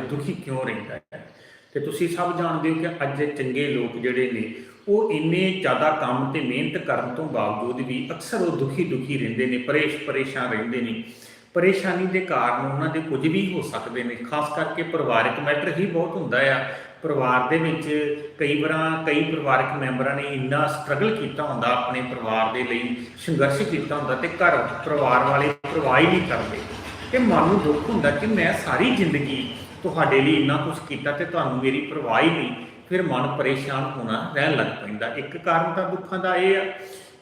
ਦੁਖੀ ਕਿਉਂ ਰਹਿੰਦਾ ਹੈ? ਤੇ ਤੁਸੀਂ ਸਭ ਜਾਣਦੇ ਹੋ ਕਿ ਅੱਜ ਦੇ ਚੰਗੇ ਲੋਕ ਜਿਹੜੇ ਨੇ, ਉਹ ਇੰਨੇ ਜ਼ਿਆਦਾ ਕੰਮ ਤੇ ਮਿਹਨਤ ਕਰਨ ਤੋਂ ਬਾਵਜੂਦ ਵੀ ਅਕਸਰ ਉਹ ਦੁਖੀ ਦੁਖੀ ਰਹਿੰਦੇ ਨੇ ਪਰੇਸ਼ ਪਰੇਸ਼ਾਨ ਰਹਿੰਦੇ ਨੇ। ਪਰੇਸ਼ਾਨੀ ਦੇ ਕਾਰਨ ਉਹਨਾਂ ਦੇ ਕੁਝ ਵੀ ਹੋ ਸਕਦੇ ਨੇ, ਖਾਸ ਕਰਕੇ ਪਰਿਵਾਰਕ ਮੈਟਰ ਹੀ ਬਹੁਤ ਹੁੰਦਾ ਆ। ਪਰਿਵਾਰ ਦੇ ਵਿੱਚ ਕਈ ਵਾਰਾਂ ਕਈ ਪਰਿਵਾਰਕ ਮੈਂਬਰਾਂ ਨੇ ਇੰਨਾ ਸਟਰਗਲ ਕੀਤਾ ਹੁੰਦਾ, ਆਪਣੇ ਪਰਿਵਾਰ ਦੇ ਲਈ ਸੰਘਰਸ਼ ਕੀਤਾ ਹੁੰਦਾ ਤੇ ਘਰ ਪਰਿਵਾਰ ਵਾਲੇ ਪਰਵਾਹ ਹੀ ਨਹੀਂ ਕਰਦੇ। ਤੇ ਮਨ ਨੂੰ ਦੁੱਖ ਹੁੰਦਾ ਕਿ ਮੈਂ ਸਾਰੀ ਜ਼ਿੰਦਗੀ ਤੁਹਾਡੇ ਲਈ ਇੰਨਾ ਕੁਝ ਕੀਤਾ ਤੇ ਤੁਹਾਨੂੰ ਮੇਰੀ ਪਰਵਾਹ ਹੀ ਨਹੀਂ। ਫਿਰ ਮਨ ਪਰੇਸ਼ਾਨ ਹੋਣਾ ਰਹਿਣ ਲੱਗ ਪੈਂਦਾ। ਇੱਕ ਕਾਰਨ ਤਾਂ ਦੁੱਖਾਂ ਦਾ ਇਹ ਆ,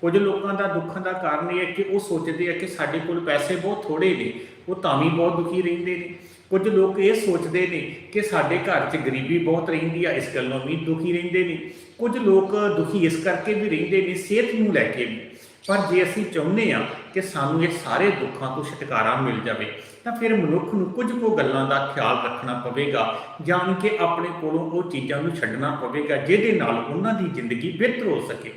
ਕੁਝ ਲੋਕਾਂ ਦਾ ਦੁੱਖਾਂ ਦਾ ਕਾਰਨ ਇਹ ਹੈ ਕਿ ਉਹ ਸੋਚਦੇ ਆ ਕਿ ਸਾਡੇ ਕੋਲ ਪੈਸੇ ਬਹੁਤ ਥੋੜੇ ਨੇ, ਉਹ ਤਾਂ ਵੀ ਬਹੁਤ ਦੁਖੀ ਰਹਿੰਦੇ ਨੇ। ਕੁਝ ਲੋਕ ਇਹ ਸੋਚਦੇ ਨੇ ਕਿ ਸਾਡੇ ਘਰ 'ਚ ਗਰੀਬੀ ਬਹੁਤ ਰਹਿੰਦੀ ਆ, ਇਸ ਗੱਲੋਂ ਵੀ ਦੁਖੀ ਰਹਿੰਦੇ ਨੇ। ਕੁਝ ਲੋਕ ਦੁਖੀ ਇਸ ਕਰਕੇ ਵੀ ਰਹਿੰਦੇ ਨੇ, ਸਿਹਤ ਨੂੰ ਲੈ ਕੇ ਵੀ। ਪਰ ਜੇ ਅਸੀਂ ਚਾਹੁੰਦੇ ਆ ਕਿ ਸਾਨੂੰ ਇਹ ਸਾਰੇ ਦੁੱਖਾਂ ਤੋਂ ਛੁਟਕਾਰਾ ਮਿਲ ਜਾਵੇ, ਤਾਂ ਫਿਰ ਮਨੁੱਖ ਨੂੰ ਕੁਝ ਕੁ ਗੱਲਾਂ ਦਾ ਖਿਆਲ ਰੱਖਣਾ ਪਵੇਗਾ, ਜਾਣ ਕਿ ਆਪਣੇ ਕੋਲੋਂ ਉਹ ਚੀਜ਼ਾਂ ਨੂੰ ਛੱਡਣਾ ਪਵੇਗਾ, ਜਿਹਦੇ ਨਾਲ ਉਹਨਾਂ ਦੀ ਜ਼ਿੰਦਗੀ ਬਿਹਤਰ ਹੋ ਸਕੇ।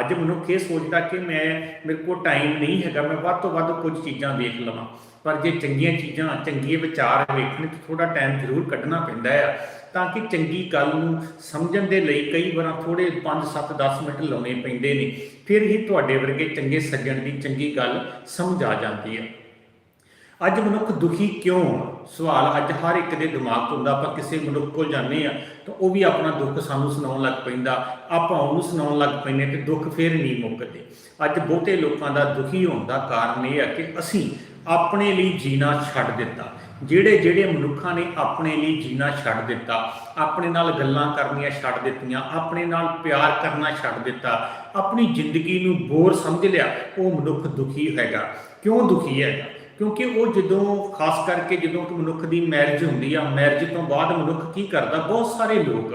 ਅੱਜ ਮਨੁੱਖ ਇਹ ਸੋਚਦਾ ਕਿ ਮੈਂ, ਮੇਰੇ ਕੋਲ ਟਾਈਮ ਨਹੀਂ ਹੈਗਾ, ਮੈਂ ਵੱਧ ਤੋਂ ਵੱਧ ਕੁਝ ਚੀਜ਼ਾਂ ਵੇਖ ਲਵਾਂ। ਪਰ ਜੇ ਚੰਗੀਆਂ ਚੀਜ਼ਾਂ, ਚੰਗੇ ਵਿਚਾਰ ਵੇਖਣ 'ਚ ਥੋੜਾ ਟਾਈਮ ਜ਼ਰੂਰ ਕੱਢਣਾ ਪੈਂਦਾ ਆ ਤਾਂ ਕਿ ਚੰਗੀ ਗੱਲ ਨੂੰ ਸਮਝਣ ਦੇ ਲਈ ਕਈ ਵਾਰਾਂ ਥੋੜੇ 5 7 10 ਮਿੰਟ ਲਾਉਣੇ ਪੈਂਦੇ ਨੇ। ਫਿਰ ਹੀ ਤੁਹਾਡੇ ਵਰਗੇ ਚੰਗੇ ਸੱਜਣ ਦੀ ਚੰਗੀ ਗੱਲ ਸਮਝ ਆ ਜਾਂਦੀ ਹੈ। ਅੱਜ ਮਨੁੱਖ ਦੁਖੀ ਕਿਉਂ? ਆ? ਸਵਾਲ ਅੱਜ ਹਰ ਇੱਕ ਦੇ ਦਿਮਾਗ 'ਚ ਹੁੰਦਾ, ਆਪਾਂ ਕਿਸੇ ਮਨੁੱਖ ਕੋਲ ਜਾਂਦੇ ਆ ਤਾਂ ਉਹ ਵੀ ਆਪਣਾ ਦੁੱਖ ਸਾਨੂੰ ਸੁਣਾਉਣ ਲੱਗ ਪੈਂਦਾ। ਆਪਾਂ ਉਹਨੂੰ ਸੁਣਾਉਣ ਲੱਗ ਪੈਂਦੇ ਤੇ ਦੁੱਖ ਫੇਰ ਨਹੀਂ ਮੁੱਕਦੇ। ਅੱਜ ਬਹੁਤੇ ਲੋਕਾਂ ਦਾ ਦੁਖੀ ਹੋਣ ਦਾ ਕਾਰਨ ਇਹ ਆ ਕਿ ਅਸੀਂ ਆਪਣੇ ਲਈ ਜੀਣਾ ਛੱਡ ਦਿੱਤਾ। ਜਿਹੜੇ ਜਿਹੜੇ ਮਨੁੱਖਾਂ ਨੇ ਆਪਣੇ ਲਈ ਜੀਣਾ ਛੱਡ ਦਿੱਤਾ, ਆਪਣੇ ਨਾਲ ਗੱਲਾਂ ਕਰਨੀਆਂ ਛੱਡ ਦਿੱਤੀਆਂ, ਆਪਣੇ ਨਾਲ ਪਿਆਰ ਕਰਨਾ ਛੱਡ ਦਿੱਤਾ, ਆਪਣੀ ਜ਼ਿੰਦਗੀ ਨੂੰ ਬੋਰ ਸਮਝ ਲਿਆ, ਉਹ ਮਨੁੱਖ ਦੁਖੀ ਹੈਗਾ। ਕਿਉਂ ਦੁਖੀ ਹੈਗਾ? ਕਿਉਂਕਿ ਉਹ ਜਦੋਂ, ਖਾਸ ਕਰਕੇ ਜਦੋਂ ਕਿ ਮਨੁੱਖ ਦੀ ਮੈਰਿਜ ਹੁੰਦੀ ਆ ਮੈਰਿਜ ਤੋਂ ਬਾਅਦ ਮਨੁੱਖ ਕੀ ਕਰਦਾ? ਬਹੁਤ ਸਾਰੇ ਲੋਕ,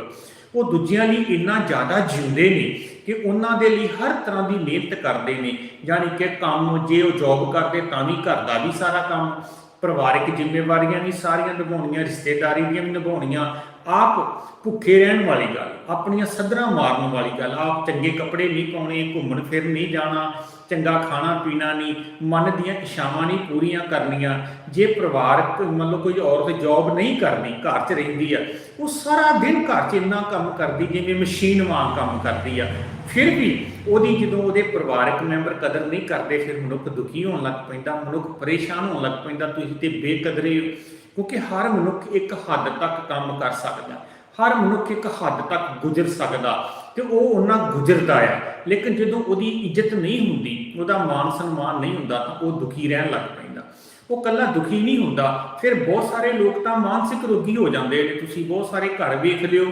ਉਹ ਦੂਜਿਆਂ ਲਈ ਇੰਨਾ ਜ਼ਿਆਦਾ ਜਿਉਂਦੇ ਨੇ ਕਿ ਉਹਨਾਂ ਦੇ ਲਈ ਹਰ ਤਰ੍ਹਾਂ ਦੀ ਮਿਹਨਤ ਕਰਦੇ ਨੇ। ਯਾਨੀ ਕਿ ਕੰਮ, ਜੇ ਉਹ ਜੌਬ ਕਰਦੇ ਤਾਂ ਵੀ ਘਰ ਦਾ ਵੀ ਸਾਰਾ ਕੰਮ। ਪਰਿਵਾਰਿਕ ਜ਼ਿੰਮੇਵਾਰੀਆਂ ਵੀ ਸਾਰੀਆਂ ਨਿਭਾਉਣੀਆਂ, ਰਿਸ਼ਤੇਦਾਰੀ ਦੀਆਂ ਵੀ ਨਿਭਾਉਣੀਆਂ, ਆਪ ਭੁੱਖੇ ਰਹਿਣ ਵਾਲੀ ਗੱਲ, ਆਪਣੀਆਂ ਸਦਰਾਂ ਮਾਰਨ ਵਾਲੀ ਗੱਲ, ਆਪ ਚੰਗੇ ਕੱਪੜੇ ਨਹੀਂ ਪਾਉਣੇ, ਘੁੰਮਣ ਫਿਰ ਨਹੀਂ ਜਾਣਾ, ਚੰਗਾ ਖਾਣਾ ਪੀਣਾ ਨਹੀਂ, ਮਨ ਦੀਆਂ ਇਛਾਵਾਂ ਨਹੀਂ ਪੂਰੀਆਂ ਕਰਨੀਆਂ, ਜੇ ਪਰਿਵਾਰਕ ਮਤਲਬ ਕੋਈ ਔਰਤ ਜੌਬ ਨਹੀਂ ਕਰਨੀ ਘਰ 'ਚ ਰਹਿੰਦੀ ਆ, ਉਹ ਸਾਰਾ ਦਿਨ ਘਰ 'ਚ ਇੰਨਾ ਕੰਮ ਕਰਦੀ ਜਿਵੇਂ ਮਸ਼ੀਨ ਵਾਂਗ ਕੰਮ ਕਰਦੀ ਆ। ਫਿਰ ਵੀ ਉਹਦੀ ਜਦੋਂ ਉਹਦੇ ਪਰਿਵਾਰਕ ਮੈਂਬਰ ਕਦਰ ਨਹੀਂ ਕਰਦੇ, ਫਿਰ ਮਨੁੱਖ ਦੁਖੀ ਹੋਣ ਲੱਗ ਪੈਂਦਾ, ਮਨੁੱਖ ਪਰੇਸ਼ਾਨ ਹੋਣ ਲੱਗ ਪੈਂਦਾ, ਤੁਸੀਂ ਤੇ ਬੇਕਦਰੇ ਹੋ, ਕਿਉਂਕਿ ਹਰ ਮਨੁੱਖ ਇੱਕ ਹੱਦ ਤੱਕ ਕੰਮ ਕਰ ਸਕਦਾ, ਹਰ ਮਨੁੱਖ ਇੱਕ ਹੱਦ ਤੱਕ ਗੁਜ਼ਰ ਸਕਦਾ ਤੇ ਉਹ ਉਹਨਾਂ ਗੁਜ਼ਰਦਾ ਆ। ਲੇਕਿਨ ਜਦੋਂ ਉਹਦੀ ਇੱਜ਼ਤ ਨਹੀਂ ਹੁੰਦੀ, ਉਹਦਾ ਮਾਨ ਸਨਮਾਨ ਨਹੀਂ ਹੁੰਦਾ, ਤਾਂ ਉਹ ਦੁਖੀ ਰਹਿਣ ਲੱਗ ਪੈਂਦਾ। ਉਹ ਕੱਲਾ ਦੁਖੀ ਨਹੀਂ ਹੁੰਦਾ, ਫਿਰ ਬਹੁਤ ਸਾਰੇ ਲੋਕ ਤਾਂ ਮਾਨਸਿਕ ਰੋਗੀ ਹੋ ਜਾਂਦੇ ਨੇ ਤੁਸੀਂ ਬਹੁਤ ਸਾਰੇ ਘਰ ਵੇਖ ਲਿਓ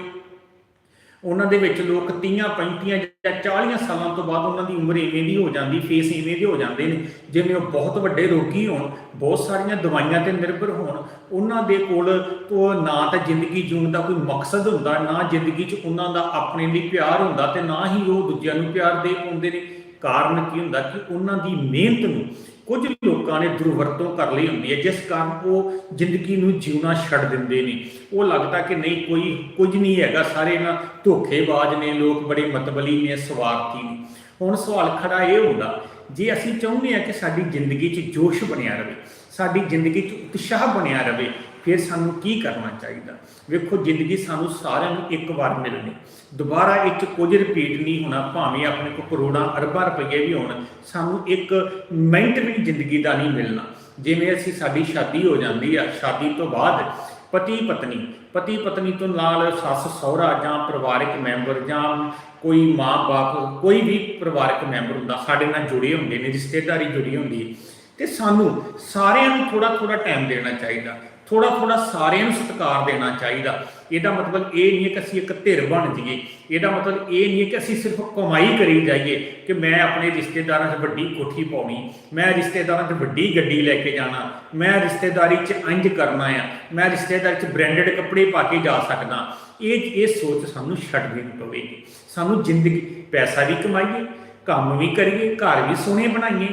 ਉਹਨਾਂ ਦੇ ਵਿੱਚ ਲੋਕ 30 35 ਜਾਂ 40 ਸਾਲਾਂ ਤੋਂ ਬਾਅਦ ਉਹਨਾਂ ਦੀ ਉਮਰ ਇਵੇਂ ਦੀ ਹੋ ਜਾਂਦੀ ਫੇਸ ਇਵੇਂ ਦੇ ਹੋ ਜਾਂਦੇ ਨੇ। ਜਿਵੇਂ ਉਹ ਬਹੁਤ ਵੱਡੇ ਰੋਗੀ ਹੋਣ, ਬਹੁਤ ਸਾਰੀਆਂ ਦਵਾਈਆਂ ਤੇ ਨਿਰਭਰ ਹੋਣ, ਉਹਨਾਂ ਦੇ ਕੋਲ ਉਹ ਨਾ ਤਾਂ ਜ਼ਿੰਦਗੀ ਜਿਉਣ ਦਾ ਕੋਈ ਮਕਸਦ ਹੁੰਦਾ, ਨਾ ਜ਼ਿੰਦਗੀ 'ਚ ਉਹਨਾਂ ਦਾ ਆਪਣੇ ਲਈ ਪਿਆਰ ਹੁੰਦਾ ਤੇ ਨਾ ਹੀ ਉਹ ਦੂਜਿਆਂ ਨੂੰ ਪਿਆਰ ਦੇ ਪਾਉਂਦੇ ਨੇ। ਕਾਰਨ ਕੀ ਹੁੰਦਾ ਕਿ ਉਹਨਾਂ ਦੀ ਮਿਹਨਤ ਨੂੰ ਕੁਝ ਲੋਕਾਂ ਨੇ ਦੁਰਵਰਤੋਂ ਕਰ ਲਈ ਹੁੰਦੀ ਹੈ, ਜਿਸ ਕਾਰਨ ਉਹ ਜ਼ਿੰਦਗੀ ਨੂੰ ਜਿਉਣਾ ਛੱਡ ਦਿੰਦੇ ਨੇ। ਉਹ ਲੱਗਦਾ ਕਿ ਨਹੀਂ, ਕੋਈ, ਕੁਝ ਨਹੀਂ ਹੈਗਾ, ਸਾਰੇ ਨਾ ਧੋਖੇਬਾਜ਼ ਨੇ, ਲੋਕ ਬੜੇ ਮਤਬਲੀ ਨੇ, ਸਵਾਰਥੀ ਨੇ। ਹੁਣ ਸਵਾਲ ਖੜਾ ਇਹ ਹੁੰਦਾ, ਜੇ ਅਸੀਂ ਚਾਹੁੰਦੇ ਹਾਂ ਕਿ ਸਾਡੀ ਜ਼ਿੰਦਗੀ 'ਚ ਜੋਸ਼ ਬਣਿਆ ਰਹੇ, ਸਾਡੀ ਜ਼ਿੰਦਗੀ 'ਚ ਉਤਸ਼ਾਹ ਬਣਿਆ ਰਹੇ ਫਿਰ ਸਾਨੂੰ ਕੀ ਕਰਨਾ ਚਾਹੀਦਾ? ਵੇਖੋ, ਜ਼ਿੰਦਗੀ ਸਾਨੂੰ ਸਾਰਿਆਂ ਨੂੰ ਇੱਕ ਵਾਰ ਮਿਲਣੀ। ਦੁਬਾਰਾ ਇਹ 'ਚ ਕੁਝ ਰਿਪੀਟ ਨਹੀਂ ਹੋਣਾ, ਭਾਵੇਂ ਆਪਣੇ ਕੋਲ ਕਰੋੜਾਂ, ਅਰਬਾਂ ਰੁਪਏ ਵੀ ਹੋਣ, ਸਾਨੂੰ ਇੱਕ ਮਿੰਟ ਵੀ ਜ਼ਿੰਦਗੀ ਦਾ ਨਹੀਂ ਮਿਲਣਾ। ਜਿਵੇਂ ਅਸੀਂ ਸਾਡੀ ਸ਼ਾਦੀ ਹੋ ਜਾਂਦੀ ਆ, ਸ਼ਾਦੀ ਤੋਂ ਬਾਅਦ ਪਤੀ ਪਤਨੀ ਪਤੀ ਪਤਨੀ ਤੋਂ ਨਾਲ ਸੱਸ, ਸਹੁਰਾ ਜਾਂ ਪਰਿਵਾਰਕ ਮੈਂਬਰ ਜਾਂ ਕੋਈ ਮਾਂ-ਬਾਪ ਕੋਈ ਵੀ ਪਰਿਵਾਰਕ ਮੈਂਬਰ ਹੁੰਦਾ, ਸਾਡੇ ਨਾਲ ਜੁੜੇ ਹੁੰਦੇ ਨੇ, ਰਿਸ਼ਤੇਦਾਰੀ ਜੁੜੀ ਹੁੰਦੀ ਹੈ। ਤੇ ਸਾਨੂੰ ਸਾਰਿਆਂ ਨੂੰ ਥੋੜਾ ਥੋੜਾ ਟਾਈਮ ਦੇਣਾ ਚਾਹੀਦਾ। ਥੋੜਾ ਥੋੜਾ ਸਾਰਿਆਂ ਨੂੰ ਸਤਿਕਾਰ ਦੇਣਾ ਚਾਹੀਦਾ। ਇਹਦਾ ਮਤਲਬ ਇਹ ਨਹੀਂ ਹੈ ਕਿ ਅਸੀਂ ਇੱਕ ਧਿਰ ਬਣ ਜਾਈਏ। ਇਹਦਾ ਮਤਲਬ ਇਹ ਨਹੀਂ ਹੈ ਕਿ ਅਸੀਂ ਸਿਰਫ ਕਮਾਈ ਕਰੀ ਜਾਈਏ ਕਿ ਮੈਂ ਆਪਣੇ ਰਿਸ਼ਤੇਦਾਰਾਂ 'ਚ ਵੱਡੀ ਕੋਠੀ ਪਾਉਣੀ, ਮੈਂ ਰਿਸ਼ਤੇਦਾਰਾਂ 'ਚ ਵੱਡੀ ਗੱਡੀ ਲੈ ਕੇ ਜਾਣਾ, ਮੈਂ ਰਿਸ਼ਤੇਦਾਰੀ 'ਚ ਇੰਜ ਕਰਨਾ ਆ, ਮੈਂ ਰਿਸ਼ਤੇਦਾਰੀ 'ਚ ਬ੍ਰਾਂਡਡ ਕੱਪੜੇ ਪਾ ਕੇ ਜਾ ਸਕਦਾ। ਇਹ ਇਹ ਸੋਚ ਸਾਨੂੰ ਛੱਡ ਦੇਣੀ ਪਵੇਗੀ। ਸਾਨੂੰ ਜ਼ਿੰਦਗੀ, ਪੈਸਾ ਵੀ ਕਮਾਈਏ, ਕੰਮ ਵੀ ਕਰੀਏ, ਘਰ ਵੀ ਸੋਹਣੇ ਬਣਾਈਏ,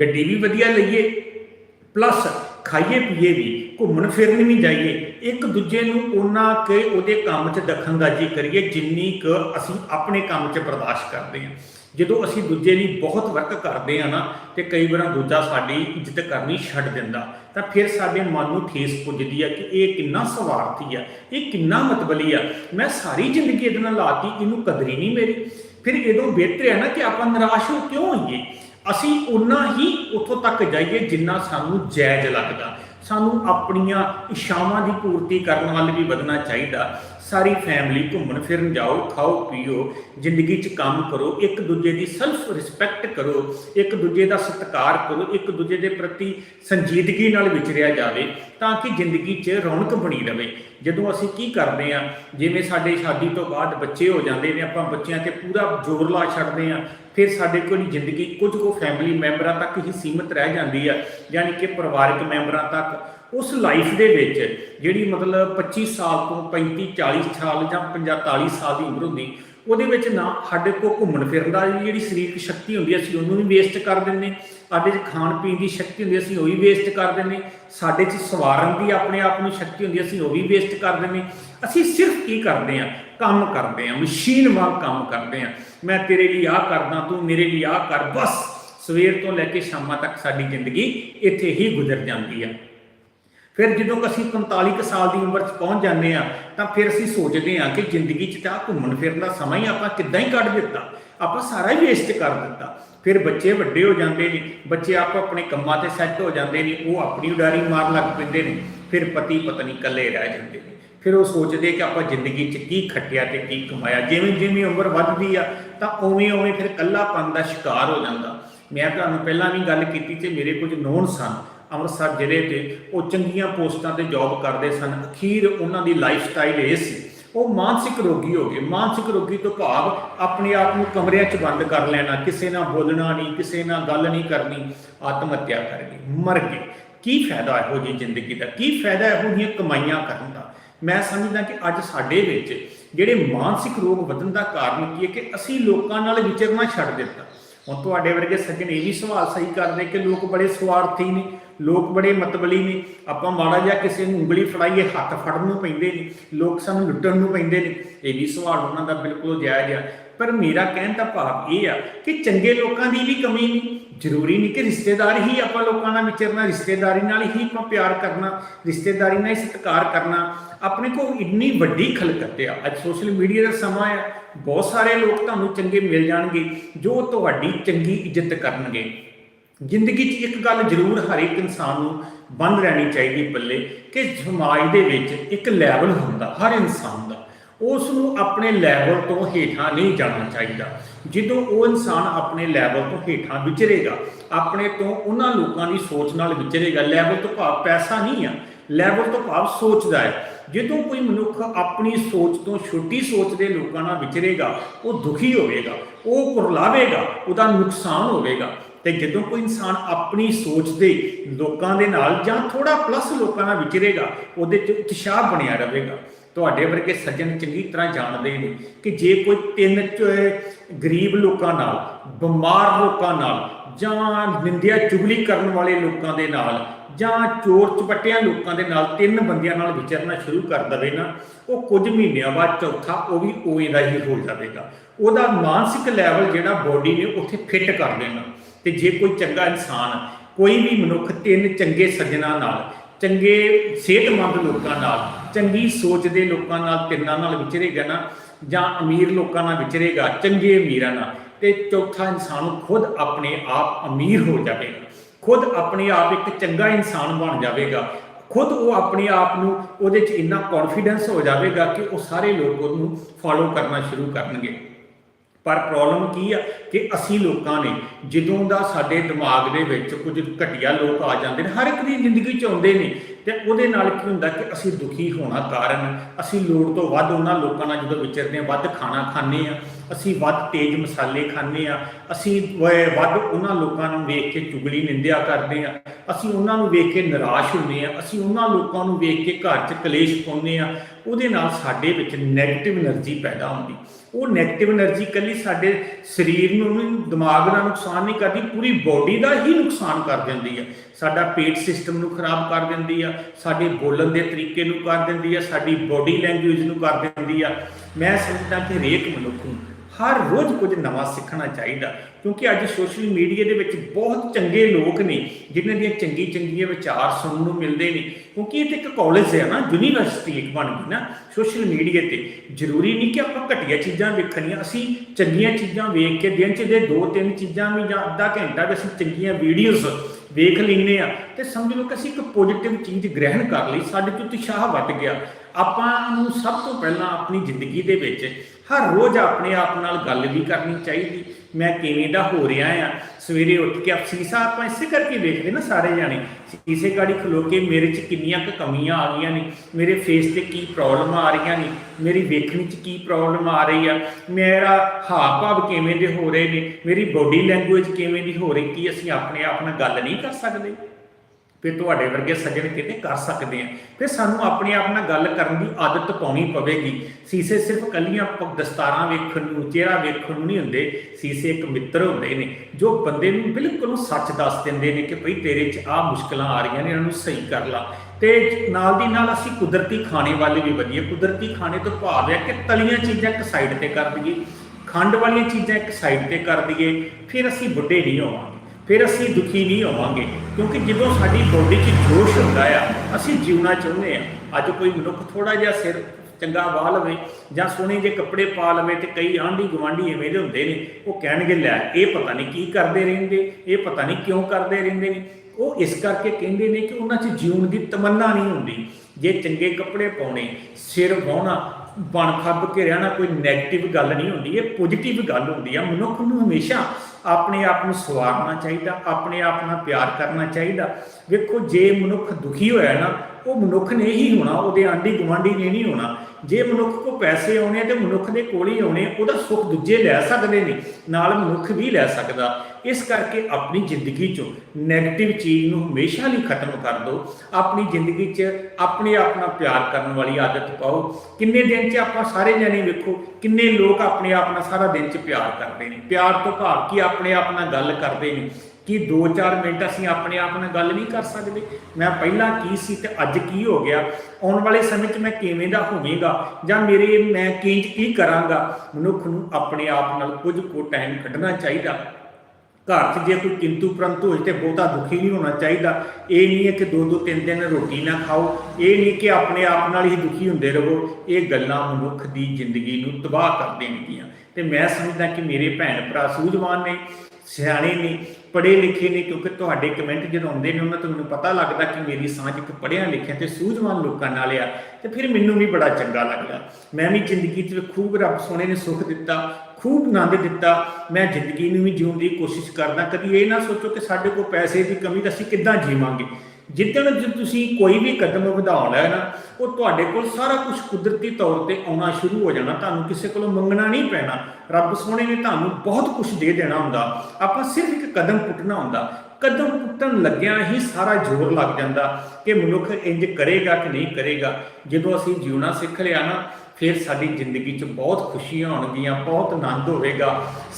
ਗੱਡੀ ਵੀ ਵਧੀਆ ਲਈਏ ਪਲੱਸ ਖਾਈਏ, ਪੀਏ ਵੀ, ਘੁੰਮਣ ਫਿਰਨ ਵੀ ਜਾਈਏ, ਇੱਕ ਦੂਜੇ ਨੂੰ ਉਹਨਾਂ ਕੇ ਉਹਦੇ ਕੰਮ 'ਚ ਦਖਲਅੰਦਾਜ਼ੀ ਕਰੀਏ ਜਿੰਨੀ ਕੁ ਅਸੀਂ ਆਪਣੇ ਕੰਮ 'ਚ ਬਰਦਾਸ਼ਤ ਕਰਦੇ ਹਾਂ। ਜਦੋਂ ਅਸੀਂ ਦੂਜੇ ਲਈ ਬਹੁਤ ਵਰਕ ਕਰਦੇ ਆ ਨਾ, ਤੇ ਕਈ ਵਾਰ ਦੂਜਾ ਸਾਡੀ ਇੱਜ਼ਤ ਕਰਨੀ ਛੱਡ ਦਿੰਦਾ। ਤਾਂ ਫਿਰ ਸਾਡੇ ਮਨ ਨੂੰ ਠੇਸ ਪੁੱਜਦੀ ਆ ਕਿ ਇਹ ਕਿੰਨਾ ਸਵਾਰਥੀ ਆ, ਇਹ ਕਿੰਨਾ ਮਤਬਲੀ ਆ। ਮੈਂ ਸਾਰੀ ਜ਼ਿੰਦਗੀ ਇਹਦੇ ਨਾਲ ਲਾਤੀ, ਇਹਨੂੰ ਕਦਰੀ ਨਹੀਂ ਮੇਰੀ। ਫਿਰ ਇਹਦੋਂ ਬਿਹਤਰ ਹੈ ਨਾ ਕਿ ਆਪਾਂ ਨਿਰਾਸ਼ ਹੋ ਕਿਉਂ ਹੋਈਏ? ਅਸੀਂ ਉਨਾ ਹੀ ਉੱਥੋਂ ਤੱਕ ਜਾਈਏ ਜਿੰਨਾ ਸਾਨੂੰ ਜਾਇਜ਼ ਲੱਗਦਾ। ਸਾਨੂੰ ਆਪਣੀਆਂ ਇਸ਼ਾਵਾਂ ਦੀ ਪੂਰਤੀ ਕਰਨ ਵੱਲ ਵੀ ਵਧਣਾ ਚਾਹੀਦਾ। ਸਾਰੀ ਫੈਮਿਲੀ ਘੁੰਮਣ ਫਿਰਨ ਜਾਓ, ਖਾਓ, ਪੀਓ, ਜ਼ਿੰਦਗੀ 'ਚ ਕੰਮ ਕਰੋ, ਇੱਕ ਦੂਜੇ ਦੀ ਸੈਲਫ ਰਿਸਪੈਕਟ ਕਰੋ, ਇੱਕ ਦੂਜੇ ਦਾ ਸਤਿਕਾਰ ਕਰੋ, ਇੱਕ ਦੂਜੇ ਦੇ ਪ੍ਰਤੀ ਸੰਜੀਦਗੀ ਨਾਲ ਵਿਚਰਿਆ ਜਾਵੇ। ਤਾਂ ਕਿ ਜ਼ਿੰਦਗੀ 'ਚ ਰੌਣਕ ਬਣੀ ਰਵੇ। ਜਦੋਂ ਅਸੀਂ ਕੀ ਕਰਦੇ ਆ ਜਿਵੇਂ ਸਾਡੇ ਸ਼ਾਦੀ ਤੋਂ ਬਾਅਦ ਬੱਚੇ ਹੋ ਜਾਂਦੇ ਨੇ, ਆਪਾਂ ਬੱਚਿਆਂ ਤੇ ਪੂਰਾ ਜ਼ੋਰ ਲਾ ਛੱਡਦੇ ਆ ਫਿਰ ਸਾਡੇ ਕੋਲ ਜ਼ਿੰਦਗੀ ਕੁਝ ਕੁ ਫੈਮਿਲੀ ਮੈਂਬਰਾਂ ਤੱਕ ਹੀ ਸੀਮਿਤ ਰਹਿ ਜਾਂਦੀ ਆ ਯਾਨੀ ਕਿ ਪਰਿਵਾਰਕ ਮੈਂਬਰਾਂ ਤੱਕ। ਉਸ ਲਾਈਫ ਦੇ ਵਿੱਚ ਜਿਹੜੀ ਮਤਲਬ 25 ਸਾਲ ਤੋਂ 35 40 ਸਾਲ ਜਾਂ 50 40 ਸਾਲ ਦੀ ਉਮਰ ਹੁੰਦੀ ਉਹਦੇ ਵਿੱਚ ਨਾ ਸਾਡੇ ਕੋਲ ਘੁੰਮਣ ਫਿਰਨ ਦਾ ਜਿਹੜੀ ਸਰੀਰਕ ਸ਼ਕਤੀ ਹੁੰਦੀ ਹੈ, ਅਸੀਂ ਉਹਨੂੰ ਵੀ ਵੇਸਟ ਕਰ ਦਿੰਦੇ ਸਾਡੇ 'ਚ ਖਾਣ ਪੀਣ ਦੀ ਸ਼ਕਤੀ ਹੁੰਦੀ ਅਸੀਂ ਉਹ ਵੀ ਵੇਸਟ ਕਰ ਦਿੰਦੇ ਸਾਡੇ 'ਚ ਸਵਾਰਨ ਦੀ ਆਪਣੇ ਆਪ ਨੂੰ ਸ਼ਕਤੀ ਹੁੰਦੀ ਅਸੀਂ ਉਹ ਵੀ ਵੇਸਟ ਕਰ ਦਿੰਦੇ ਅਸੀਂ ਸਿਰਫ ਕੀ ਕਰਦੇ ਹਾਂ? ਕੰਮ ਕਰਦੇ ਹਾਂ ਮਸ਼ੀਨ ਵਾਂਗ ਕੰਮ ਕਰਦੇ ਹਾਂ। ਮੈਂ ਤੇਰੇ ਲਈ ਆਹ ਕਰਦਾ ਤੂੰ ਮੇਰੇ ਲਈ ਆਹ ਕਰ ਬਸ। ਸਵੇਰ ਤੋਂ ਲੈ ਕੇ ਸ਼ਾਮਾਂ ਤੱਕ ਸਾਡੀ ਜ਼ਿੰਦਗੀ ਇੱਥੇ ਹੀ ਗੁਜ਼ਰ ਜਾਂਦੀ ਹੈ ਫਿਰ ਜਦੋਂ ਅਸੀਂ 45 ਕੁ ਸਾਲ ਦੀ ਉਮਰ 'ਚ ਪਹੁੰਚ ਜਾਂਦੇ ਆ ਤਾਂ ਫਿਰ ਅਸੀਂ ਸੋਚਦੇ ਆ ਕਿ ਜ਼ਿੰਦਗੀ 'ਚ ਤਾਂ ਘੁੰਮਣ ਫਿਰਨ ਦਾ ਸਮਾਂ ਹੀ ਆਪਾਂ ਕਿੱਦਾਂ ਹੀ ਕੱਢ ਦਿੱਤਾ, ਆਪਾਂ ਸਾਰਾ ਹੀ ਵੇਸਟ ਕਰ ਦਿੱਤਾ। ਫਿਰ ਬੱਚੇ ਵੱਡੇ ਹੋ ਜਾਂਦੇ ਨੇ, ਬੱਚੇ ਆਪ ਆਪਣੇ ਕੰਮਾਂ ਤੇ ਸੈੱਟ ਹੋ ਜਾਂਦੇ ਨੇ, ਉਹ ਆਪਣੀ ਉਡਾਰੀ ਮਾਰਨ ਲੱਗ ਪੈਂਦੇ ਨੇ, ਫਿਰ ਪਤੀ ਪਤਨੀ ਇਕੱਲੇ ਰਹਿ ਜਾਂਦੇ ਨੇ। ਫਿਰ ਉਹ ਸੋਚਦੇ ਕਿ ਆਪਾਂ ਜ਼ਿੰਦਗੀ 'ਚ ਕੀ ਖੱਟਿਆ ਤੇ ਕੀ ਕਮਾਇਆ, ਜਿਵੇਂ ਜਿਵੇਂ ਉਮਰ ਵੱਧਦੀ ਆ, ਤਾਂ ਉਵੇਂ ਉਵੇਂ ਫਿਰ ਇਕੱਲਾਪਨ ਦਾ ਸ਼ਿਕਾਰ ਹੋ ਜਾਂਦਾ। ਮੈਂ ਤੁਹਾਨੂੰ ਪਹਿਲਾਂ ਵੀ ਗੱਲ ਕੀਤੀ ਤੇ ਮੇਰੇ ਕੁਝ ਨੋਨ ਸਨ ਅੰਮ੍ਰਿਤਸਰ ਜ਼ਿਲ੍ਹੇ ਤੇ ਉਹ ਚੰਗੀਆਂ ਪੋਸਟਾਂ ਤੇ ਜੌਬ ਕਰਦੇ ਸਨ। ਅਖੀਰ ਉਹਨਾਂ ਦੀ ਲਾਈਫ ਸਟਾਈਲ ਇਹ ਸੀ। ਉਹ ਮਾਨਸਿਕ ਰੋਗੀ ਹੋ ਗਏ। ਮਾਨਸਿਕ ਰੋਗੀ ਤੋਂ ਭਾਵ ਆਪਣੇ ਆਪ ਨੂੰ ਕਮਰਿਆਂ 'ਚ ਬੰਦ ਕਰ ਲੈਣਾ, ਕਿਸੇ ਨਾਲ ਬੋਲਣਾ ਨਹੀਂ, ਕਿਸੇ ਨਾਲ ਗੱਲ ਨਹੀਂ ਕਰਨੀ, ਆਤਮ ਹੱਤਿਆ ਕਰ ਗਈ ਮਰ ਗਏ। ਕੀ ਫਾਇਦਾ ਇਹੋ ਜਿਹੀ ਜ਼ਿੰਦਗੀ ਦਾ? ਕੀ ਫਾਇਦਾ ਇਹੋ ਜਿਹੀਆਂ ਕਮਾਈਆਂ ਕਰਨ ਦਾ? ਮੈਂ ਸਮਝਦਾ ਕਿ ਅੱਜ ਸਾਡੇ ਵਿੱਚ ਜਿਹੜੇ ਮਾਨਸਿਕ ਰੋਗ ਵਧਣ ਦਾ ਕਾਰਨ ਕੀ ਹੈ ਕਿ ਅਸੀਂ ਲੋਕਾਂ ਨਾਲ ਵਿਚਰਨਾ ਛੱਡ ਦਿੱਤਾ। ਹੁਣ ਤੁਹਾਡੇ ਵਰਗੇ ਸੱਜਣ ਇਹ ਵੀ ਸਵਾਲ ਸਹੀ ਕਰਦੇ ਕਿ ਲੋਕ ਬੜੇ ਸਵਾਰਥੀ ਨੇ, ਲੋਕ ਬੜੇ ਮਤਬਲੀ ਨੇ। ਆਪਾਂ ਮਾੜਾ ਜਿਹਾ ਕਿਸੇ ਨੂੰ ਉਂਗਲੀ ਫੜਾਈਏ, ਹੱਥ ਫੜਨ ਨੂੰ ਪੈਂਦੇ ਨੇ, ਲੋਕ ਸਾਨੂੰ ਲੁੱਟਣ ਨੂੰ ਪੈਂਦੇ ਨੇ। ਇਹ ਵੀ ਸਵਾਲ ਉਹਨਾਂ ਦਾ ਬਿਲਕੁਲ ਜਾਇਜ਼ ਆ। ਪਰ ਮੇਰਾ ਕਹਿਣ ਦਾ ਭਾਵ ਇਹ ਆ ਕਿ ਚੰਗੇ ਲੋਕਾਂ ਦੀ ਵੀ ਕਮੀ ਨਹੀਂ। ਜ਼ਰੂਰੀ ਨਹੀਂ ਕਿ ਰਿਸ਼ਤੇਦਾਰ ਹੀ ਆਪਾਂ ਲੋਕਾਂ ਨਾਲ ਵਿਚਰਨਾ, ਰਿਸ਼ਤੇਦਾਰੀ ਨਾਲ ਹੀ ਆਪਾਂ ਪਿਆਰ ਕਰਨਾ, ਰਿਸ਼ਤੇਦਾਰੀ ਨਾਲ ਹੀ ਸਤਿਕਾਰ ਕਰਨਾ। ਆਪਣੇ ਕੋਲ ਇੰਨੀ ਵੱਡੀ ਖਲਕਤ ਆ। ਅੱਜ ਸੋਸ਼ਲ ਮੀਡੀਆ ਦਾ ਸਮਾਂ ਆ। ਬਹੁਤ ਸਾਰੇ ਲੋਕ ਤੁਹਾਨੂੰ ਚੰਗੇ ਮਿਲ ਜਾਣਗੇ, ਜੋ ਤੁਹਾਡੀ ਚੰਗੀ ਇੱਜ਼ਤ ਕਰਨਗੇ। ਜ਼ਿੰਦਗੀ 'ਚ ਇੱਕ ਗੱਲ ਜ਼ਰੂਰ ਹਰ ਇੱਕ ਇਨਸਾਨ ਨੂੰ ਬੰਦ ਰਹਿਣੀ ਚਾਹੀਦੀ ਪੱਲੇ ਕਿ ਸਮਾਜ ਦੇ ਵਿੱਚ ਇੱਕ ਲੈਵਲ ਹੁੰਦਾ, ਹਰ ਇਨਸਾਨ ਦਾ। ਉਸ ਨੂੰ ਆਪਣੇ ਲੈਵਲ ਤੋਂ ਹੇਠਾਂ ਨਹੀਂ ਜਾਣਾ ਚਾਹੀਦਾ। ਜਦੋਂ ਉਹ ਇਨਸਾਨ ਆਪਣੇ ਲੈਵਲ ਤੋਂ ਹੇਠਾਂ ਵਿਚਰੇਗਾ, ਆਪਣੇ ਤੋਂ ਉਹਨਾਂ ਲੋਕਾਂ ਦੀ ਸੋਚ ਨਾਲ ਵਿਚਰੇਗਾ ਲੈਵਲ ਤੋਂ ਭਾਵ ਪੈਸਾ ਨਹੀਂ ਆ ਲੈਵਲ ਤੋਂ ਭਾਵ ਸੋਚਦਾ ਹੈ। ਜਦੋਂ ਕੋਈ ਮਨੁੱਖ ਆਪਣੀ ਸੋਚ ਤੋਂ ਛੋਟੀ ਸੋਚ ਦੇ ਲੋਕਾਂ ਨਾਲ ਵਿਚਰੇਗਾ, ਉਹ ਦੁਖੀ ਹੋਵੇਗਾ, ਉਹ ਕੁਰਲਾਵੇਗਾ, ਉਹਦਾ ਨੁਕਸਾਨ ਹੋਵੇਗਾ। ਤੇ ਜਦੋਂ ਕੋਈ ਇਨਸਾਨ ਆਪਣੀ ਸੋਚ ਦੇ ਲੋਕਾਂ ਦੇ ਨਾਲ ਜਾਂ ਥੋੜਾ ਪਲੱਸ ਲੋਕਾਂ ਨਾਲ ਵਿਚਰੇਗਾ, ਉਹਦੇ 'ਚ ਉਤਸ਼ਾਹ ਬਣਿਆ ਰਹੇਗਾ। ਤੁਹਾਡੇ ਵਰਗੇ ਸੱਜਣ ਚੰਗੀ ਤਰ੍ਹਾਂ ਜਾਣਦੇ ਨੇ ਕਿ ਜੇ ਕੋਈ ਤਿੰਨ ਚ- ਗਰੀਬ ਲੋਕਾਂ ਨਾਲ, ਬਿਮਾਰ ਲੋਕਾਂ ਨਾਲ, ਜਾਂ ਨਿੰਦਿਆ ਚੁਗਲੀ ਕਰਨ ਵਾਲੇ ਲੋਕਾਂ ਦੇ ਨਾਲ, ਜਾਂ ਚੋਰ ਚਪਟਿਆਂ ਲੋਕਾਂ ਦੇ ਨਾਲ ਤਿੰਨ ਬੰਦਿਆਂ ਨਾਲ ਵਿਚਰਨਾ ਸ਼ੁਰੂ ਕਰ ਦਵੇ ਨਾ, ਉਹ ਕੁਝ ਮਹੀਨਿਆਂ ਬਾਅਦ ਚੌਥਾ ਉਹ ਵੀ ਉਵੇਂ ਦਾ ਹੀ ਹੋ ਜਾਵੇਗਾ। ਉਹਦਾ ਮਾਨਸਿਕ ਲੈਵਲ ਜਿਹੜਾ ਬੋਡੀ ਨੇ ਉੱਥੇ ਫਿੱਟ ਕਰ ਦੇਣਾ। ਤੇ ਜੇ ਕੋਈ ਚੰਗਾ ਇਨਸਾਨ, ਕੋਈ ਵੀ ਮਨੁੱਖ ਤਿੰਨ ਚੰਗੇ ਸੱਜਣਾ ਨਾਲ, ਚੰਗੇ ਸਿਹਤਮੰਦ ਲੋਕਾਂ ਨਾਲ ਚੰਗੀ ਸੋਚ ਦੇ ਲੋਕਾਂ ਨਾਲ ਤਿੰਨਾਂ ਨਾਲ ਵਿਚਰੇਗਾ ਨਾ, ਜਾਂ ਅਮੀਰ ਲੋਕਾਂ ਨਾਲ ਵਿਚਰੇਗਾ, ਚੰਗੇ ਅਮੀਰਾਂ ਨਾਲ, ਤੇ ਚੌਥਾ ਇਨਸਾਨ ਖੁਦ ਆਪਣੇ ਆਪ ਅਮੀਰ ਹੋ ਜਾਵੇਗਾ। ਖੁਦ ਆਪਣੇ ਆਪ ਇੱਕ ਚੰਗਾ ਇਨਸਾਨ ਬਣ ਜਾਵੇਗਾ। ਖੁਦ ਉਹ ਆਪਣੇ ਆਪ ਨੂੰ, ਉਹਦੇ 'ਚ ਇੰਨਾ ਕੌਨਫੀਡੈਂਸ ਹੋ ਜਾਵੇਗਾ ਕਿ ਉਹ ਸਾਰੇ ਲੋਕ ਉਹਨੂੰ ਫਾਲੋ ਕਰਨਾ ਸ਼ੁਰੂ ਕਰਨਗੇ। ਪਰ ਪ੍ਰੋਬਲਮ ਕੀ ਆ ਕਿ ਅਸੀਂ ਲੋਕਾਂ ਨੇ, ਜਦੋਂ ਦਾ ਸਾਡੇ ਦਿਮਾਗ ਦੇ ਵਿੱਚ ਕੁਝ ਘਟੀਆ ਲੋਕ ਆ ਜਾਂਦੇ ਨੇ, ਹਰ ਇੱਕ ਦੀ ਜ਼ਿੰਦਗੀ ਚ ਆਉਂਦੇ ਨੇ ਤੇ ਉਹਦੇ ਨਾਲ ਕੀ ਹੁੰਦਾ ਕਿ ਅਸੀਂ ਦੁਖੀ ਹੋਣਾ ਕਾਰਨ, ਅਸੀਂ ਲੋੜ ਤੋਂ ਵੱਧ ਉਹਨਾਂ ਲੋਕਾਂ ਨਾਲ ਜਦੋਂ ਵਿਚਰਦੇ ਹਾਂ, ਵੱਧ ਖਾਣਾ ਖਾਂਦੇ ਆ ਅਸੀਂ ਵੱਧ ਤੇਜ਼ ਮਸਾਲੇ ਖਾਂਦੇ ਆ ਅਸੀਂ ਵੱਧ ਉਹਨਾਂ ਲੋਕਾਂ ਨੂੰ ਵੇਖ ਕੇ ਚੁਗਲੀ, ਨਿੰਦਿਆ ਕਰਦੇ ਆ ਅਸੀਂ ਉਹਨਾਂ ਨੂੰ ਵੇਖ ਕੇ ਨਿਰਾਸ਼ ਹੁੰਦੇ ਆ ਅਸੀਂ ਉਹਨਾਂ ਲੋਕਾਂ ਨੂੰ ਵੇਖ ਕੇ ਘਰ 'ਚ ਕਲੇਸ਼ ਪਾਉਂਦੇ ਆ ਉਹਦੇ ਨਾਲ ਸਾਡੇ ਵਿੱਚ ਨੈਗੇਟਿਵ એનર્ਜੀ ਪੈਦਾ ਹੁੰਦੀ। ਉਹ ਨੈਗੇਟਿਵ એનર્ਜੀ ਕੱਲੀ ਸਾਡੇ ਸਰੀਰ ਨੂੰ ਦਿਮਾਗ ਦਾ ਨੁਕਸਾਨ ਨਹੀਂ ਕਰਦੀ, ਪੂਰੀ ਬਾਡੀ ਦਾ ਹੀ ਨੁਕਸਾਨ ਕਰ ਦਿੰਦੀ ਹੈ ਸਾਡਾ ਪੇਟ ਸਿਸਟਮ ਨੂੰ ਖਰਾਬ ਕਰ ਦਿੰਦੀ ਆ, ਸਾਡੇ ਬੋਲਣ ਦੇ ਤਰੀਕੇ ਨੂੰ ਕਰ ਦਿੰਦੀ ਆ, ਸਾਡੀ ਬਾਡੀ ਲੈਂਗੁਏਜ ਨੂੰ ਕਰ ਦਿੰਦੀ ਆ। ਮੈਂ ਸਮਝਦਾ ਕਿ ਹਰੇਕ ਮਨੁੱਖ ਨੂੰ ਹਰ ਰੋਜ਼ ਕੁਝ ਨਵਾਂ ਸਿੱਖਣਾ ਚਾਹੀਦਾ, ਕਿਉਂਕਿ ਅੱਜ ਸੋਸ਼ਲ ਮੀਡੀਆ ਦੇ ਵਿੱਚ ਬਹੁਤ ਚੰਗੇ ਲੋਕ ਨੇ, ਜਿਨ੍ਹਾਂ ਦੀਆਂ ਚੰਗੀ ਚੰਗੀਆਂ ਵਿਚਾਰ ਸੁਣਨ ਨੂੰ ਮਿਲਦੇ ਨੇ, ਕਿਉਂਕਿ ਇਹ ਤੇ ਇੱਕ ਕਾਲਜ ਹੈ ਨਾ ਯੂਨੀਵਰਸਿਟੀ ਇੱਕ ਬਣ ਗਈ ਨਾ ਸੋਸ਼ਲ ਮੀਡੀਆ ਤੇ। ਜ਼ਰੂਰੀ ਨਹੀਂ ਕਿ ਆਪਾਂ ਘਟੀਆ ਚੀਜ਼ਾਂ ਵੇਖਣੀਆਂ, ਅਸੀਂ ਚੰਗੀਆਂ ਚੀਜ਼ਾਂ ਵੇਖ ਕੇ ਦਿਨ 'ਚ ਦੇ ਦੋ ਤਿੰਨ ਚੀਜ਼ਾਂ ਵੀ ਜਾਂ ਅੱਧਾ ਘੰਟਾ ਵੀ ਅਸੀਂ ਚੰਗੀਆਂ ਵੀਡੀਓਜ਼ ਵੇਖ ਲੈਂਦੇ ਆ ਤੇ ਸਮਝ ਲਓ ਕਿ ਅਸੀਂ ਇੱਕ ਪੋਜ਼ਿਟਿਵ ਚੀਜ਼ ਗ੍ਰਹਿਣ ਕਰ ਲਈ, ਸਾਡੇ 'ਚ ਉਤਸ਼ਾਹ ਵੱਧ ਗਿਆ। ਆਪਾਂ ਨੂੰ ਸਭ ਤੋਂ ਪਹਿਲਾਂ ਆਪਣੀ ਜ਼ਿੰਦਗੀ ਦੇ ਵਿੱਚ ਹਰ ਰੋਜ਼ ਆਪਣੇ ਆਪ ਨਾਲ ਗੱਲ ਵੀ ਕਰਨੀ ਚਾਹੀਦੀ। ਮੈਂ ਕਿਵੇਂ ਦਾ ਹੋ ਰਿਹਾ ਆ। ਸਵੇਰੇ ਉੱਠ ਕੇ ਆਪ ਸੀਸਾ ਆਪਾਂ ਇਸੇ ਕਰਕੇ ਵੇਖਦੇ ਨਾ ਸਾਰੇ ਜਾਣੇ। ਕਿਸੇ ਗਾੜੀ ਖਲੋ ਕੇ ਮੇਰੇ 'ਚ ਕਿੰਨੀਆਂ ਕੁ ਕਮੀਆਂ ਆ ਗਈਆਂ ਨੇ। ਮੇਰੇ ਫੇਸ ਤੇ ਕੀ ਪ੍ਰੋਬਲਮ ਆ ਰਹੀਆਂ ਨੇ। ਮੇਰੀ ਵੇਖਣ 'ਚ ਕੀ ਪ੍ਰੋਬਲਮ ਆ ਰਹੀ ਆ। ਮੇਰਾ ਹਾਵ ਭਾਵ ਕਿਵੇਂ ਦੇ ਹੋ ਰਹੇ ਨੇ? ਮੇਰੀ ਬੋਡੀ ਲੈਂਗੁਏਜ ਕਿਵੇਂ ਦੀ ਹੋ ਰਹੀ? ਕੀ ਅਸੀਂ ਆਪਣੇ ਆਪ ਨਾਲ ਗੱਲ ਨਹੀਂ ਕਰ ਸਕਦੇ? ਫਿਰ ਤੁਹਾਡੇ ਵਰਗੇ ਸੱਜਣ ਕਿਤੇ ਕਰ ਸਕਦੇ ਆ। ਫਿਰ ਸਾਨੂੰ ਆਪਣੇ ਆਪ ਨਾਲ ਗੱਲ ਕਰਨ ਦੀ ਆਦਤ ਪਾਉਣੀ ਪਵੇਗੀ। ਸੀਸੇ ਸਿਰਫ ਕੱਲੀਆਂ ਦਸਤਾਰਾਂ ਵੇਖਣ ਨੂੰ, ਚਿਹਰਾ ਵੇਖਣ ਨੂੰ ਨਹੀਂ ਹੁੰਦੇ। ਸੀਸੇ ਇੱਕ ਮਿੱਤਰ ਹੁੰਦੇ ਨੇ, ਜੋ ਬੰਦੇ ਨੂੰ ਬਿਲਕੁਲ ਸੱਚ ਦੱਸ ਦਿੰਦੇ ਨੇ ਕਿ ਭਈ ਤੇਰੇ 'ਚ ਆਹ ਮੁਸ਼ਕਲਾਂ ਆ ਰਹੀਆਂ ਨੇ, ਇਹਨਾਂ ਨੂੰ ਸਹੀ ਕਰ ਲਾ। ਤੇ ਨਾਲ ਦੀ ਨਾਲ ਅਸੀਂ ਕੁਦਰਤੀ ਖਾਣੇ ਵੱਲ ਵੀ ਵਧੀਏ। ਕੁਦਰਤੀ ਖਾਣੇ ਤੋਂ ਭਾਵ ਹੈ ਕਿ ਤਲੀਆਂ ਚੀਜ਼ਾਂ ਇੱਕ ਸਾਈਡ ਤੇ ਕਰ ਦਈਏ, ਖੰਡ ਵਾਲੀਆਂ ਚੀਜ਼ਾਂ ਇੱਕ ਸਾਈਡ ਤੇ ਕਰ ਦਈਏ, ਫਿਰ ਅਸੀਂ ਬੁੱਢੇ ਨਹੀਂ ਹੋਵਾਂਗੇ। ਫਿਰ ਅਸੀਂ ਦੁਖੀ ਨਹੀਂ ਹੋਵਾਂਗੇ, ਕਿਉਂਕਿ ਜਦੋਂ ਸਾਡੀ ਬੋਡੀ 'ਚ ਜੋਸ਼ ਹੁੰਦਾ ਆ, ਅਸੀਂ ਜਿਉਣਾ ਚਾਹੁੰਦੇ ਆ। ਅੱਜ ਕੋਈ ਮਨੁੱਖ ਥੋੜਾ ਜਿਹਾ ਸਿਰ ਚੰਗਾ ਵਾਹ ਲਵੇ ਜਾਂ ਸੋਹਣੇ ਜਿਹੇ ਕੱਪੜੇ ਪਾ ਲਵੇ ਤੇ ਕਈ ਆਂਢੀ ਗੁਆਂਢੀ ਐਵੇਂ ਦੇ ਹੁੰਦੇ ਨੇ, ਉਹ ਕਹਿਣਗੇ, ਲੈ, ਇਹ ਪਤਾ ਨਹੀਂ ਕੀ ਕਰਦੇ ਰਹਿੰਦੇ, ਇਹ ਪਤਾ ਨਹੀਂ ਕਿਉਂ ਕਰਦੇ ਰਹਿੰਦੇ ਨੇ। ਉਹ ਇਸ ਕਰਕੇ ਕਹਿੰਦੇ ਨੇ ਕਿ ਉਹਨਾਂ 'ਚ ਜਿਉਣ ਦੀ ਤਮੰਨਾ ਨਹੀਂ ਹੁੰਦੀ। ਜੇ ਚੰਗੇ ਕੱਪੜੇ ਪਾਉਣੇ, ਸਿਰ ਵਾਹੁਣਾ, ਬਣ ਖੱਬ ਕੇ ਰਹਿਣਾ ਕੋਈ 네ਗੇਟਿਵ ਗੱਲ ਨਹੀਂ ਹੁੰਦੀ, ਇਹ ਪੋਜ਼ਿਟਿਵ ਗੱਲ ਹੁੰਦੀ ਆ। ਮਨੁੱਖ ਨੂੰ ਹਮੇਸ਼ਾ ਆਪਣੇ ਆਪ ਨੂੰ ਸਵਾਰਨਾ ਚਾਹੀਦਾ, ਆਪਣੇ ਆਪ ਨਾਲ ਪਿਆਰ ਕਰਨਾ ਚਾਹੀਦਾ। ਵੇਖੋ, ਜੇ ਮਨੁੱਖ ਦੁਖੀ ਹੋਇਆ ਨਾ, ਉਹ ਮਨੁੱਖ ਨੇ ਹੀ ਹੋਣਾ, ਉਹਦੇ ਆਂਢੀ ਗੁਆਂਢੀ ਨੇ ਨਹੀਂ ਹੋਣਾ। ਜੇ ਮਨੁੱਖ ਕੋ ਪੈਸੇ ਆਉਣੇ ਆ ਤੇ ਮਨੁੱਖ ਦੇ ਕੋਲ ਹੀ ਆਉਣੇ ਉਹਦਾ ਸੁੱਖ ਦੂਜੇ ਲੈ ਸਕਦੇ ਨੇ, ਨਾਲ ਮਨੁੱਖ ਵੀ ਲੈ ਸਕਦਾ। ਇਸ ਕਰਕੇ ਆਪਣੀ ਜ਼ਿੰਦਗੀ ਚੋਂ 네ਗੇਟਿਵ ਚੀਜ਼ ਨੂੰ ਹਮੇਸ਼ਾ ਲਈ ਖਤਮ ਕਰ ਦਿਓ। ਆਪਣੀ ਜ਼ਿੰਦਗੀ 'ਚ ਆਪਣੇ ਆਪ ਨਾਲ ਪਿਆਰ ਕਰਨ ਵਾਲੀ ਆਦਤ ਪਾਓ। ਕਿੰਨੇ ਦਿਨ 'ਚ ਆਪਾਂ ਸਾਰੇ ਜਣੇ ਵੇਖੋ, ਕਿੰਨੇ ਲੋਕ ਆਪਣੇ ਆਪ ਨਾਲ ਸਾਰਾ ਦਿਨ 'ਚ ਪਿਆਰ ਕਰਦੇ ਨੇ। ਪਿਆਰ ਤੋਂ ਭਾਵ ਕੀ ਆਪਣੇ ਆਪ ਨਾਲ ਗੱਲ ਕਰਦੇ ਨੇ। ਕਿ 2-4 ਮਿੰਟ ਅਸੀਂ ਆਪਣੇ ਆਪ ਨਾਲ ਗੱਲ ਨਹੀਂ ਕਰ ਸਕਦੇ। ਮੈਂ ਪਹਿਲਾਂ ਕੀ ਸੀ ਤੇ ਅੱਜ ਕੀ ਹੋ ਗਿਆ? ਆਉਣ ਵਾਲੇ ਸਮੇਂ 'ਚ ਮੈਂ ਕਿਵੇਂ ਦਾ ਹੋਵੇਗਾ? ਜਾਂ ਮੇਰੇ ਮੈਂ ਕੀ ਕੀ ਕਰਾਂਗਾ? ਮਨੁੱਖ ਨੂੰ ਆਪਣੇ ਆਪ ਨਾਲ ਕੁਝ ਕੋ ਟਾਈਮ ਕੱਢਣਾ ਚਾਹੀਦਾ। ਘਰ 'ਚ ਜੇ ਕੋਈ ਕਿੰਤੂ ਪ੍ਰੰਤੂ ਹੋਏ ਤੇ ਬਹੁਤਾ ਦੁਖੀ ਨਹੀਂ ਹੋਣਾ ਚਾਹੀਦਾ। ਇਹ ਨਹੀਂ ਹੈ ਕਿ ਦੋ ਦੋ ਤਿੰਨ ਦਿਨ ਰੋਟੀ ਨਾ ਖਾਓ। ਇਹ ਨਹੀਂ ਕਿ ਆਪਣੇ ਆਪ ਨਾਲ ਹੀ ਦੁਖੀ ਹੁੰਦੇ ਰਹੋ। ਇਹ ਗੱਲਾਂ ਮਨੁੱਖ ਦੀ ਜ਼ਿੰਦਗੀ ਨੂੰ ਤਬਾਹ ਕਰ ਦੇਣਗੀਆਂ। ਤੇ ਮੈਂ ਸਮਝਦਾ ਕਿ ਮੇਰੇ ਭੈਣ ਭਰਾ ਸੂਝਵਾਨ ਨੇ। ਸਿਆਣੇ ਨੇ, ਪੜ੍ਹੇ ਲਿਖੇ ਨੇ, ਕਿਉਂਕਿ ਤੁਹਾਡੇ ਕਮੈਂਟ ਜਦੋਂ ਆਉਂਦੇ ਨੇ, ਉਹਨਾਂ ਤੋਂ ਮੈਨੂੰ ਪਤਾ ਲੱਗਦਾ ਕਿ ਮੇਰੀ ਸਾਂਝ ਇੱਕ ਪੜ੍ਹਿਆ ਲਿਖਿਆ ਤੇ ਸੂਝਵਾਨ ਲੋਕਾਂ ਨਾਲ ਆ, ਤੇ ਫਿਰ ਮੈਨੂੰ ਵੀ ਬੜਾ ਚੰਗਾ ਲੱਗਦਾ। ਮੈਂ ਵੀ ਜ਼ਿੰਦਗੀ 'ਚ ਖੂਬ ਰੱਬ ਸੋਹਣੇ ਨੇ ਸੁੱਖ ਦਿੱਤਾ, ਖੂਬ ਆਨੰਦ ਦਿੱਤਾ, ਮੈਂ ਜ਼ਿੰਦਗੀ ਨੂੰ ਵੀ ਜਿਉਣ ਦੀ ਕੋਸ਼ਿਸ਼ ਕਰਦਾ, ਕਦੀ ਇਹ ਨਾ ਸੋਚੋ ਕਿ ਸਾਡੇ ਕੋਲ ਪੈਸੇ ਦੀ ਕਮੀ ਤਾਂ ਅਸੀਂ ਕਿੱਦਾਂ ਜੀਵਾਂਗੇ। ਜਿੱਦਣ ਜੇ ਤੁਸੀਂ ਕੋਈ ਵੀ ਕਦਮ ਵਧਾਉਣਾ ਹੈ ਨਾ, ਉਹ ਤੁਹਾਡੇ ਕੋਲ ਸਾਰਾ ਕੁਝ ਕੁਦਰਤੀ ਤੌਰ ਤੇ ਆਉਣਾ ਸ਼ੁਰੂ ਹੋ ਜਾਣਾ, ਤੁਹਾਨੂੰ ਕਿਸੇ ਕੋਲੋਂ ਮੰਗਣਾ ਨਹੀਂ ਪੈਣਾ। ਰੱਬ ਸੋਹਣੇ ਨੇ ਤੁਹਾਨੂੰ ਬਹੁਤ ਕੁਝ ਦੇ ਦੇਣਾ ਹੁੰਦਾ। ਆਪਾਂ ਸਿਰਫ ਇੱਕ ਕਦਮ ਪੁੱਟਣਾ ਹੁੰਦਾ। ਕਦਮ ਪੁੱਟਣ ਲੱਗਿਆਂ ਹੀ ਸਾਰਾ ਜ਼ੋਰ ਲੱਗ ਜਾਂਦਾ ਕਿ ਮਨੁੱਖ ਇੰਜ ਕਰੇਗਾ ਕਿ ਨਹੀਂ ਕਰੇਗਾ। ਜਦੋਂ ਅਸੀਂ ਜਿਉਣਾ ਸਿੱਖ ਲਿਆ ਨਾ ਫਿਰ ਸਾਡੀ ਜ਼ਿੰਦਗੀ 'ਚ ਬਹੁਤ ਖੁਸ਼ੀਆਂ ਹੋਣਗੀਆਂ ਬਹੁਤ ਆਨੰਦ ਹੋਵੇਗਾ।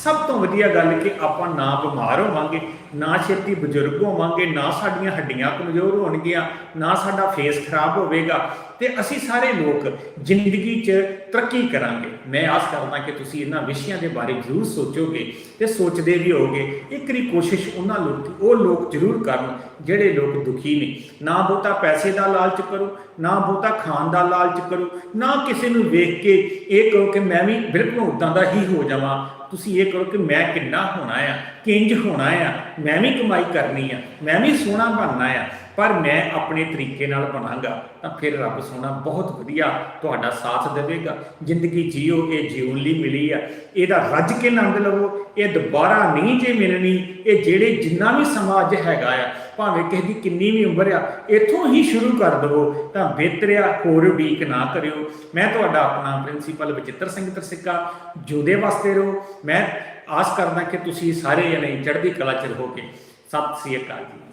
ਸਭ ਤੋਂ ਵਧੀਆ ਗੱਲ ਕਿ ਆਪਾਂ ਨਾ ਬਿਮਾਰ ਹੋਵਾਂਗੇ, ਨਾ ਛੇਤੀ ਬਜ਼ੁਰਗ ਹੋਵਾਂਗੇ, ਨਾ ਸਾਡੀਆਂ ਹੱਡੀਆਂ ਕਮਜ਼ੋਰ ਹੋਣਗੀਆਂ, ਨਾ ਸਾਡਾ ਫੇਸ ਖਰਾਬ ਹੋਵੇਗਾ। ਤੇ ਅਸੀਂ ਸਾਰੇ ਲੋਕ ਜ਼ਿੰਦਗੀ 'ਚ ਤਰੱਕੀ ਕਰਾਂਗੇ। ਮੈਂ ਆਸ ਕਰਦਾ ਕਿ ਤੁਸੀਂ ਇਹਨਾਂ ਵਿਸ਼ਿਆਂ ਦੇ ਬਾਰੇ ਜ਼ਰੂਰ ਸੋਚੋਗੇ ਤੇ ਸੋਚਦੇ ਵੀ ਹੋਗੇ ਇੱਕ ਰੀ ਕੋਸ਼ਿਸ਼ ਉਹਨਾਂ ਲੋਕ ਉਹ ਲੋਕ ਜ਼ਰੂਰ ਕਰਨ ਜਿਹੜੇ ਲੋਕ ਦੁਖੀ ਨੇ। ਨਾ ਬਹੁਤਾ ਪੈਸੇ ਦਾ ਲਾਲਚ ਕਰੋ, ਨਾ ਬਹੁਤਾ ਖਾਣ ਦਾ ਲਾਲਚ ਕਰੋ, ਨਾ ਕਿਸੇ ਨੂੰ ਵੇਖ ਕੇ ਇਹ ਕਹੋ ਕਿ ਮੈਂ ਵੀ ਬਿਲਕੁਲ ਉਦਾਂ ਦਾ ਹੀ ਹੋ ਜਾਵਾਂ। ਤੁਸੀਂ ਇਹ ਕਰੋ ਕਿ ਮੈਂ ਕਿੰਨਾ ਹੋਣਾ ਆ, ਕਿੰਜ ਹੋਣਾ ਆ, ਮੈਂ ਵੀ ਕਮਾਈ ਕਰਨੀ ਆ, ਮੈਂ ਵੀ ਸੋਹਣਾ ਬਣਨਾ ਆ, ਪਰ ਮੈਂ ਆਪਣੇ ਤਰੀਕੇ ਨਾਲ ਬਣਾਂਗਾ, ਤਾਂ ਫਿਰ ਰੱਬ ਸੋਹਣਾ ਬਹੁਤ ਵਧੀਆ ਤੁਹਾਡਾ ਸਾਥ ਦੇਵੇਗਾ। ਜ਼ਿੰਦਗੀ ਜੀਓ ਇਹ ਜਿਉਣ ਲਈ ਮਿਲੀ ਆ। ਇਹਦਾ ਰੱਜ ਕੇ ਆਨੰਦ ਲਵੋ, ਇਹ ਦੁਬਾਰਾ ਨਹੀਂ ਜੇ ਮਿਲਣੀ, ਇਹ ਜਿਹੜੇ ਜਿੰਨਾ ਵੀ ਸਮਾਜ ਹੈਗਾ ਆ ਭਾਵੇਂ ਕਿਸੇ ਦੀ ਕਿੰਨੀ ਵੀ ਉਮਰ ਆ, ਇੱਥੋਂ ਹੀ ਸ਼ੁਰੂ ਕਰ ਦਵੋ, ਤਾਂ ਬਿਹਤਰ ਆ ਹੋਰ ਉਡੀਕ ਨਾ ਕਰਿਓ। ਮੈਂ ਤੁਹਾਡਾ ਆਪਣਾ ਪ੍ਰਿੰਸੀਪਲ ਬਚਿੱਤਰ ਸਿੰਘ ਤਰਸਿੱਕਾ ਜੋਦੇ ਵਾਸਤੇ ਰਹੋ। ਮੈਂ ਆਸ ਕਰਦਾ ਕਿ ਤੁਸੀਂ ਸਾਰੇ ਜਣੇ ਚੜ੍ਹਦੀ ਕਲਾ ਚ ਰਹੋਗੇ। ਸਤਿ ਸ੍ਰੀ ਅਕਾਲ ਜੀ।